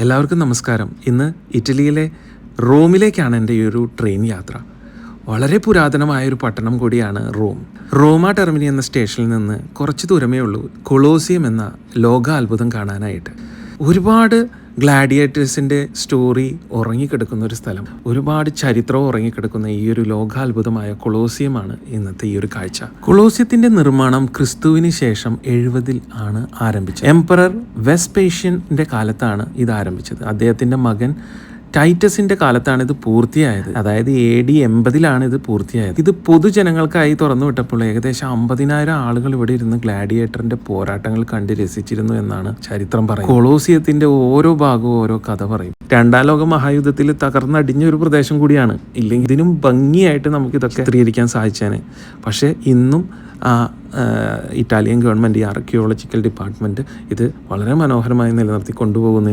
എല്ലാവർക്കും നമസ്കാരം. ഇന്ന് ഇറ്റലിയിലെ റോമിലേക്കാണ് എന്റെ ഈ ഒരു ട്രെയിൻ യാത്ര. വളരെ പുരാതനമായ ഒരു പട്ടണം കൂടിയാണ് റോം. റോമ ടെർമിനി എന്ന സ്റ്റേഷനിൽ നിന്ന് കുറച്ച് ദൂരമേ ഉള്ളൂ. കൊളോസിയം എന്ന ലോക അത്ഭുതം കാണാനായിട്ട്. ഒരുപാട് ഗ്ലാഡിയേറ്റേഴ്സിന്റെ സ്റ്റോറി ഉറങ്ങിക്കിടക്കുന്ന ഒരു സ്ഥലം. ഒരുപാട് ചരിത്രവും ഉറങ്ങിക്കിടക്കുന്ന ഈ ഒരു ലോകാത്ഭുതമായ കൊളോസിയമാണ് ഇന്നത്തെ ഈ ഒരു കാഴ്ച. കൊളോസിയത്തിന്റെ നിർമ്മാണം ക്രിസ്തുവിന് ശേഷം എഴുപതിൽ ആണ് ആരംഭിച്ചത്. എംപറർ വെസ്പേഷ്യന്റെ കാലത്താണ് ഇത് ആരംഭിച്ചത്. അദ്ദേഹത്തിന്റെ മകൻ ടൈറ്റസിന്റെ കാലത്താണ് ഇത് പൂർത്തിയായത്. അതായത് എ ഡി എൺപതിലാണ് ഇത് പൂർത്തിയായത്. ഇത് പൊതുജനങ്ങൾക്കായി തുറന്നു വിട്ടപ്പോൾ ഏകദേശം അമ്പതിനായിരം ആളുകൾ ഇവിടെ ഇരുന്ന് ഗ്ലാഡിയേറ്ററിന്റെ പോരാട്ടങ്ങൾ കണ്ട് രസിച്ചിരുന്നു എന്നാണ് ചരിത്രം പറയുന്നത്. കൊളോസിയത്തിന്റെ ഓരോ ഭാഗവും ഓരോ കഥ പറയും. രണ്ടാം ലോക മഹായുദ്ധത്തിൽ തകർന്നടിഞ്ഞ ഒരു പ്രദേശം കൂടിയാണ്. ഇല്ലെങ്കിൽ ഇതിനും ഭംഗിയായിട്ട് നമുക്ക് ഇതൊക്കെ ചിത്രീകരിക്കാൻ സാധിച്ചാണ് പക്ഷേ ഇന്നും ആ ഇറ്റാലിയൻ ഗവൺമെന്റ് ഈ ആർക്കിയോളജിക്കൽ ഡിപ്പാർട്ട്മെന്റ് ഇത് വളരെ മനോഹരമായി നിലനിർത്തി കൊണ്ടുപോകുന്നു